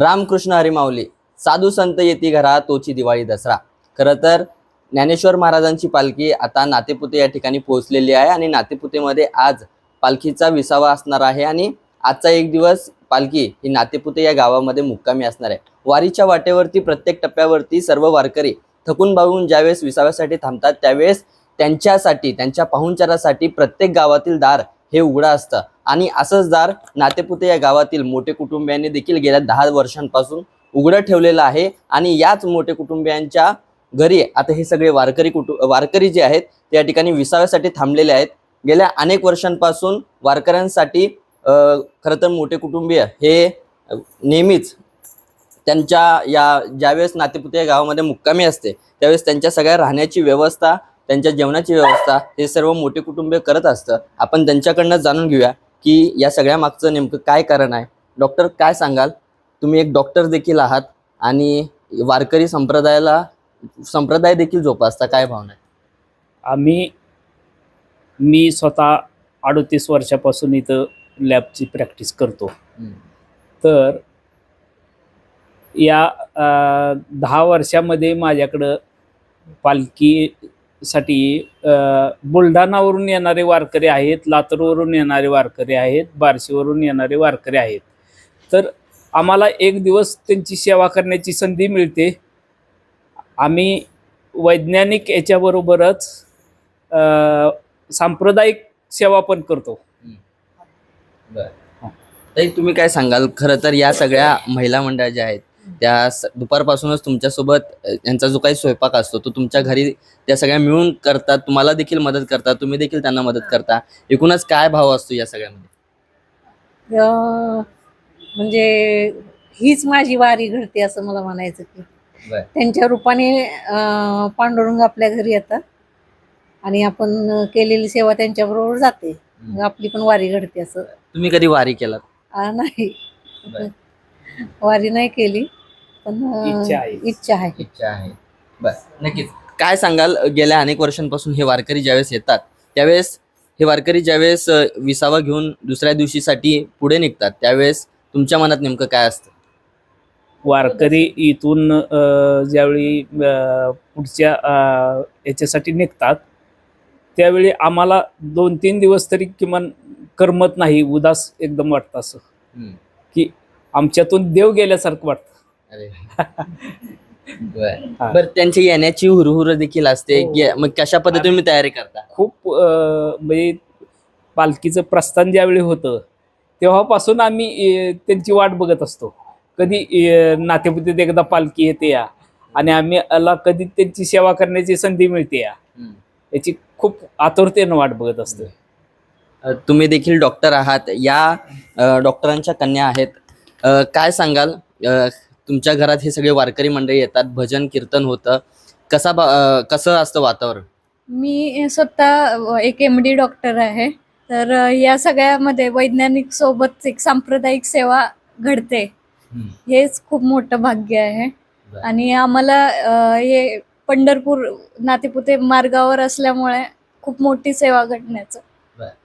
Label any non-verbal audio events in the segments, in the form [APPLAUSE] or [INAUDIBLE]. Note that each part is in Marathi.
रामकृष्ण हरिमावली साधू संत येती घरा तोची दिवाळी दसरा. खरं तर ज्ञानेश्वर महाराजांची पालखी आता नातेपुते या ठिकाणी पोहोचलेली आहे आणि नातेपुतेमध्ये आज पालखीचा विसावा असणार आहे आणि आजचा एक दिवस पालखी ही नातेपुते या गावामध्ये मुक्कामी असणार आहे. वारीच्या वाटेवरती प्रत्येक टप्प्यावरती सर्व वारकरी थकून बाळून ज्यावेळेस विसाव्यासाठी थांबतात त्यावेळेस त्यांच्यासाठी त्यांच्या पाहुणचारासाठी प्रत्येक गावातील दार हे उघडं असतं. आणि असंच दार नातेपुते या गावातील मोठे कुटुंबियांनी देखील गेल्या दहा वर्षांपासून उघडं ठेवलेलं आहे. आणि याच मोठे कुटुंबियांच्या घरी आता हे सगळे वारकरी कुटु वारकरी जे आहेत ते या ठिकाणी विसाव्यासाठी थांबलेले आहेत. गेल्या अनेक वर्षांपासून वारकऱ्यांसाठी खरं तर मोठे कुटुंबीय हे नेहमीच त्यांच्या या ज्यावेळेस नातेपुते या गावामध्ये मुक्कामी असते त्यावेळेस त्यांच्या सगळ्या राहण्याची व्यवस्था त्यांच्या जेवणाची व्यवस्था हे सर्व मोठे कुटुंबीय करत असतं. आपण त्यांच्याकडनं जाणून घेऊया की या सगळ्या मागचं नेमकं काय कारण आहे. डॉक्टर काय सांगाल? तुम्ही एक डॉक्टर देखील आहात आणि वारकरी संप्रदायाला संप्रदाय देखील जोपासता काय भावना आहे आम्ही मी स्वतः अडतीस वर्षापासून इथं लॅबची प्रॅक्टिस करतो. तर या दहा वर्षामध्ये माझ्याकडं पालखीसाठी साठी बुलढाणावरून येणारे वारकरी आहेत लातूरवरून येणारे वारकरी आहेत बार्शीवरून येणारे वारकरी आहेत. तर आम्हाला एक दिवस त्यांची सेवा करण्याची संधी मिळते. आम्ही वैज्ञानिक याच्याबरोबरच सांप्रदायिक सेवा पण करतो. ताई तुम्ही काय सांगाल? खरं तर या सगळ्या महिला मंडळ ज्या आहेत त्या दुपारपासूनच तुमच्यासोबत यांचा जो काही स्वयंपाक असतो तो तुमच्या घरी त्या सगळ्या मिळून करतात तुम्हाला देखील मदत करतात तुम्ही देखील त्यांना मदत करता. एकूणच काय भाव असतो या सगळ्यामध्ये? म्हणजे हीच माझी वारी घडते असं मला म्हणायचं की. त्यांच्या रूपाने पांडुरंग आपल्या घरी येतात आणि आपण केलेली सेवा त्यांच्याबरोबर जाते. मग आपली पण वारी घडते असं. तुम्ही कधी वारी केलात? नाही. वारी नाही केली. पण इच्छा आहे. इच्छा आहे. इच्छा आहे. बर नक्कीच. काय सांगाल गेल्या अनेक वर्षांपासून हे वारकरी ज्यावेळेस येतात त्यावेळेस हे वारकरी ज्यावेळेस अ, विसावा घेऊन दुसऱ्या दिवशीसाठी पुढे निघतात त्यावेळेस तुमच्या मनात नेमकं काय असतं? वारकरी इथून अ, ज्यावेळी अ, पुढच्या अ, याच्यासाठी निघतात त्यावेळी आम्हाला दोन तीन दिवस तरी किमान करमत नाही उदास एकदम वाटतं असं. की आमच्यातून देव गेल्यासारखं वाटतं. अरे [LAUGHS] बर. बर त्यांची येण्याची हुरहुर देखील असते. हो. की- मग कशा पद्धतीने तुम्ही तयारी करता? खूप अ, म्हणजे पालखीचं प्रस्थान ज्यावेळी होतं तेव्हापासून आम्ही अ, त्यांची वाट बघत असतो. कधी नातेपुतीत एकदा पालखी येते या आणि आम्ही आला कधी त्यांची सेवा करण्याची संधी मिळते या. हम्म. याची खूप आतुरतेनं वाट बघत असतो. अ, तुम्ही देखील डॉक्टर आहात. या अ, डॉक्टरांच्या कन्या आहेत. अ, काय सांगाल? अ, तुमच्या घरात हे सगळे वारकरी मंडळी येतात भजन कीर्तन होतं. कसा बा- कसं असतं वातावरण? मी स्वतः एक एम डी डॉक्टर आहे. तर या सगळ्यामध्ये वैज्ञानिक सोबत एक सांप्रदायिक सेवा घडते. हेच खूप मोठं भाग्य आहे. बरं. आणि आम्हाला अ, हे पंढरपूर नातेपुते मार्गावर असल्यामुळे खूप मोठी सेवा घडण्याचं.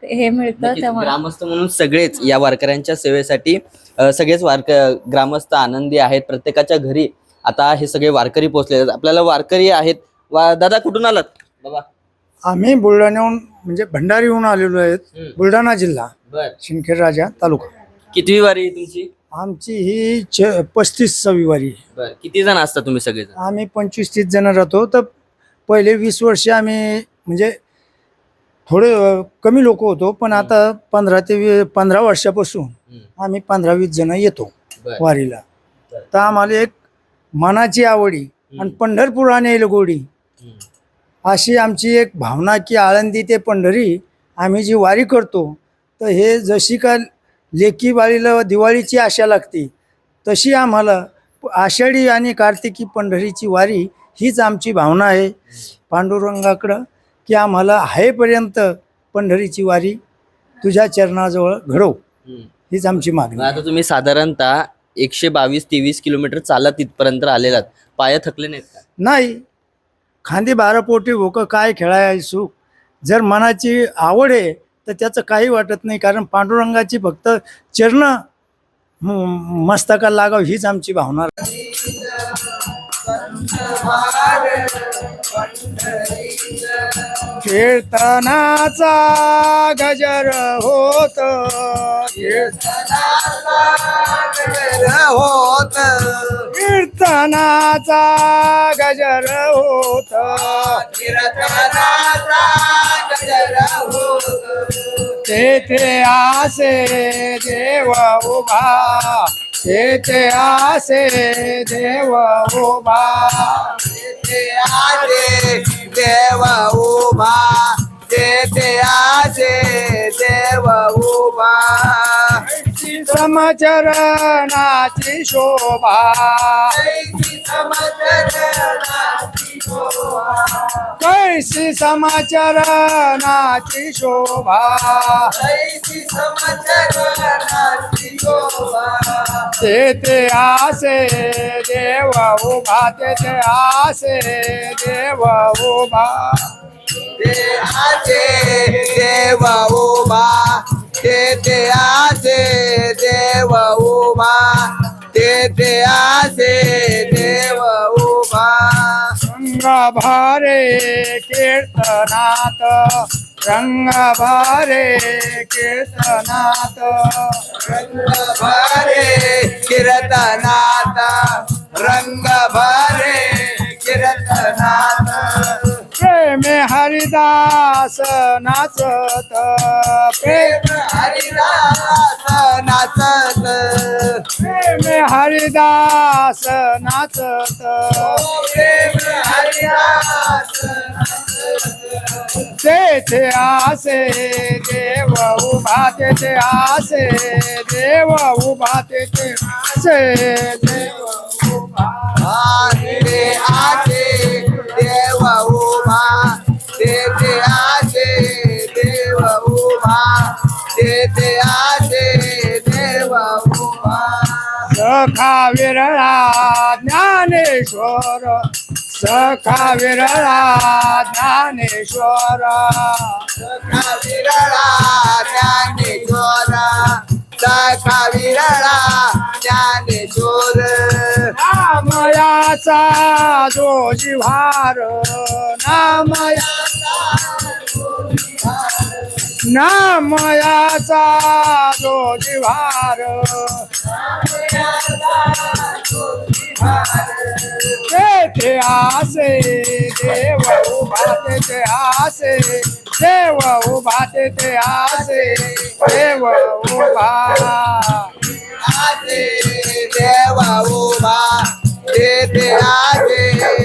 हे मिळतं ग्रामस्थ म्हणून सगळेच या वारकऱ्यांच्या सेवेसाठी अ, सगळेच वारक ग्रामस्थ आनंदी आहेत. प्रत्येकाच्या घरी आता हे सगळे वारकरी पोहोचले आहेत. आपल्याला वारकरी आहेत. वा दादा कुठून आलात? बाबा. आम्ही बुलढाण्याहून म्हणजे भंडारीहून आलेलो आहेत. बुलढाणा जिल्हा बर. शिंदखेड राजा तालुका. कितवी वारी आहे तुमची? आमची ही च पस्तीस सविवारी आहे. बर. किती जण असता तुम्ही सगळेजण? आम्ही पंचवीस तीस जण राहतो. तर पहिले वीस वर्षे आम्ही म्हणजे थोडे अ, कमी लोक होतो पण आता पंधरा ते वी पंधरा वर्षापासून हम्म. आम्ही पंधरा वीस जण येतो बर वारीला बरं. तर आम्हाला एक मनाची आवडी आणि पंढरपूर आणि गोडी हम्म. अशी आमची एक भावना की आळंदी ते पंढरी आम्ही जी वारी करतो तर हे जशी का लेकी बाळीला दिवाळीची आशा लागते तशी आम्हाला आषाढी आणि कार्तिकी पंढरीची वारी हीच आमची भावना आहे पांडुरंगाकडं की आम्हाला आहेपर्यंत पंढरीची वारी तुझ्या चरणाजवळ घडव. हीच आमची मागणी. आता तुम्ही साधारणतः एकशे बावीस तेवीस किलोमीटर चालत इथपर्यंत आलेलात. पाय थकले नाहीत का? नाही. खांदी बारा पोटी भोकं काय खेळाय सुख जर मनाची आवड आहे तर त्याचं काही वाटत नाही. कारण पांडुरंगाची फक्त चरण मस्तकाला लागाव हीच आमची भावना. कीर्तनाचा गजर होत. होत. कीर्तनाचा गजर होत. तेथे आसे देव उभा. तेथे आसे देव उभा. आजे देव उभा तेथे आजे देव उभा. समचरणाची शोभा. कैसी समचरणाची शोभा? तेथे आसे देव उभा तेथे आसे देव उभा. आजे देव उभा तेथे आजे देव उभा. तेथे आजे देव उभा. रंग भरे कीर्तनात रंग भरे कीर्तनात रंग भरे कीर्तनात रंग भरे कीर्तनात प्रेम हरिदास नाचत प्रेम हरिदास नाचत प्रेम हरिदास नाचत. प्रेम हरिदास तेथे आसे देव उभा तेथे आसे देव उभा तेथे आसे देव उभा आसे. सखा विरळा ज्ञानेश्वर. सखा विरळा ज्ञानेश्वर. सखा विरळा ज्ञानेश्वरा. सखा विरळा ज्ञानेश्वर. नामयाचा जो जिव्हार नामया नामयाचा जो जिव्हार तेथे आसे देव उभा तेथे आसे देव उभा तेथे आसे देव उभा. आसे देव उभा तेथे आसे.